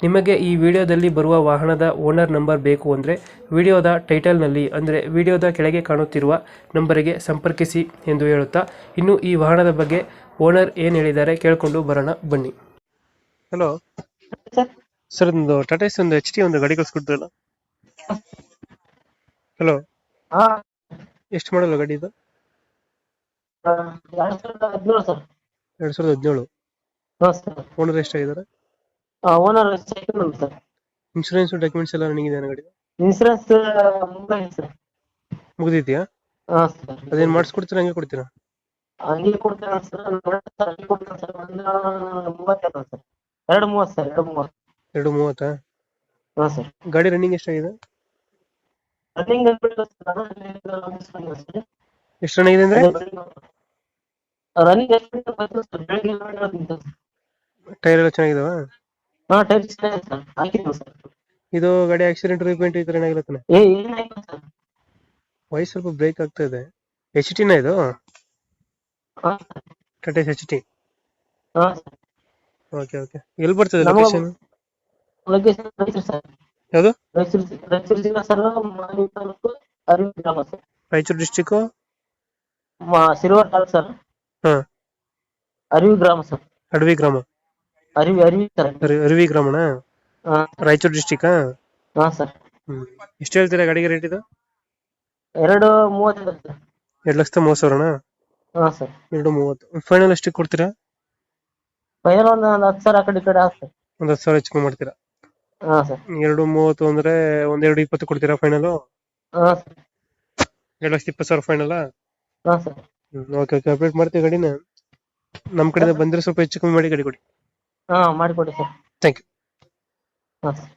ನಿಮಗೆ ಈ ವಿಡಿಯೋದಲ್ಲಿ ಬರುವ ವಾಹನದ ಓನರ್ ನಂಬರ್ ಬೇಕು ಅಂದರೆ ವಿಡಿಯೋದ ಟೈಟಲ್ನಲ್ಲಿ ಅಂದರೆ ವಿಡಿಯೋದ ಕೆಳಗೆ ಕಾಣುತ್ತಿರುವ ನಂಬರಿಗೆ ಸಂಪರ್ಕಿಸಿ ಎಂದು ಹೇಳುತ್ತಾ ಇನ್ನು ಈ ವಾಹನದ ಬಗ್ಗೆ ಓನರ್ ಏನು ಹೇಳಿದ್ದಾರೆ ಕೇಳಿಕೊಂಡು ಬರೋಣ ಬನ್ನಿ. ಹಲೋ ಸರ್ ಸರ್ ಒಂದು ಟಾಟಾ ಎಸ್ ಒಂದು ಎಚ್ ಟಿ ಒಂದು ಗಾಡಿ ಕಳಿಸ್ಕೊಡ್ತಲ್ಲ ಹಲೋ ಹಾ. ಎಷ್ಟು ಮಾಡಲ್ಲ ಗಾಡಿ ಇದು? ಎರಡ್ ಸಾವಿರದ ಹದಿನೇಳು ಸರ್ ಎರಡು ಸಾವಿರದ ಹದಿನೇಳು. ಹಾ sir owner ಎಷ್ಟಾಗಿದ್ದಾರೆ owner second sir insurance documents ಎಲ್ಲ ರನ್ನಿಂಗ್ ಇದೆ ಗಾಡಿ ಇನ್ಸೂರೆನ್ಸ್ ಮುಂಬೈ ಸರ್. ಮುಗಿದಿದೆಯಾ? ಹಾ ಸರ್. ಅದೇನು ಮಾಡಿಸ್ಕೊಡ್ತೀರಾ ಹಂಗೆ ಕೊಡ್ತೀರಾ? ಹಂಗೆ ಕೊಡ್ತೀರಾ ಸರ್ ಹಂಗೆ ಕೊಡ್ತೀರಾ ಸರ್ ಒಂದು ಮೂವತ್ತೆರಡು ಸರ್. ಎರಡು ಮೂವತ್ತು ಸರ್ ಎರಡು ಮೂವತ್ತು. ಎರಡು ಮೂವತ್ತಾ? ಹಾ ಸರ್. ಗಾಡಿ ರನ್ನಿಂಗ್ ಎಷ್ಟಾಗಿದೆ? ರನ್ನಿಂಗ್ ಎಷ್ಟು ರನ್ ಆಗಿದೆ ಅಂದ್ರೆ? ರನ್ನಿಂಗ್ ಎಷ್ಟು ಟೈರ್ ಎಲ್ಲ ಚೆನ್ನಾಗಿದಾವ? ಹಾ ಟೈರ್ ಚೆನ್ನಾಗಿದೆ ಸರ್ ಹಾಕಿದ್ದೀವಿ ಸರ್. ಇದು ಗಾಡಿ ಆಕ್ಸಿಡೆಂಟ್ ರಿಪೇಂಟ್ ಈ ತರ ಏನಾಗಿಲ್ಲ ತಾನೆ ಏ ಏನಾಯ್ತು ಸರ್. ವಯಸ್ಸು ಸ್ವಲ್ಪ ಬ್ರೇಕ್ ಆಗ್ತಾ ಇದೆ. ಎಚ್ ಟಿನ ಇದು? ಹಾ ಸರ್ ಟಾಟಾ ಎಚ್ ಟಿ ಹಾ ಸರ್. ಓಕೆ ಓಕೆ ಎಲ್ಲಿ ಬರ್ತದೆ ನಮ್ಮ- ಲೊಕೇಶನ್ ಲೊಕೇಶನ್ ರೈತರು ಸರ್. ಯಾವುದು? ರಾಯಚೂರು ರಾಯಚೂರು ಜಿಲ್ಲಾ ಸರ್ ಮಾನವಿ ತಾಲೂಕು ಅರಿವಿ ಗ್ರಾಮ ಸರ್. ರಾಯಚೂರು ಡಿಸ್ಟಿಕ್ ಮಾ- ಸಿಲ್ವರ್ ತಾಲೂಕು ಸರ್. ಹಾ. ಅರಿವಿ ಗ್ರಾಮ ಸರ್. ಅಡವಿ ಗ್ರಾಮ. ಅರಿವಿ ಅರಿವಿ ಸರ್. ಅರಿ- ಅರಿವಿ ಗ್ರಾಮಣ ರಾಯಚೂರು ಡಿಸ್ಟಿಕ್ ಹಾ ಸರ್. ಎಷ್ಟು ಹೇಳ್ತೀರಾ ಗಾಡಿಗೆ ರೇಟ್ ಇದು? ಎರಡು ಮೂವತ್ತೈದು ಸರ್. ಎರಡು ಲಕ್ಷದ ಮೂವತ್ತು ಸಾವಿರನಾ? ಹಾ ಸರ್. ಎರಡು ಮೂವತ್ತು. ಫೈನಲ್ ಎಷ್ಟಕ್ಕೆ ಕೊಡ್ತೀರಾ? ಫೈನಲ್ ಒಂದು ಒಂದು ಹತ್ತು ಸಾವಿರ ಆ ಕಡೆ ಈ ಕಡೆ ಆಗುತ್ತೆ ಒಂದು ಹತ್ತು ಸಾವಿರ ಹೆಚ್ಚು ಮಾಡ್ತೀರಾ? ಹಾ ಸರ್. ಎರಡು ಮೂವತ್ತು ಅಂದ್ರೆ ಒಂದ್ ಎರಡು ಇಪ್ಪತ್ತು ಕೊಡ್ತೀರಾ ಫೈನಲ್ ಹಾ ಸರ್. ಎರಡು ಲಕ್ಷದ ಇಪ್ಪತ್ತು ಸಾವಿರ ಫೈನಲ್ ಹಾ ಸರ್. ಓಕೆ ಓಕೆ ಅಪ್ಡೇಟ್ ಮಾಡ್ತೀವಿ ಗಾಡಿನ. ನಮ್ಮ ಕಡೆಯಿಂದ ಬಂದ್ರೆ ಸ್ವಲ್ಪ ಹೆಚ್ಚು ಕಮ್ಮಿ ಮಾಡಿ ಗಾಡಿ ಕೊಡಿ. ಹಾ ಮಾಡಿಕೊಡಿ ಸರ್. ಥ್ಯಾಂಕ್ ಯು ಹಾ ಸರ್.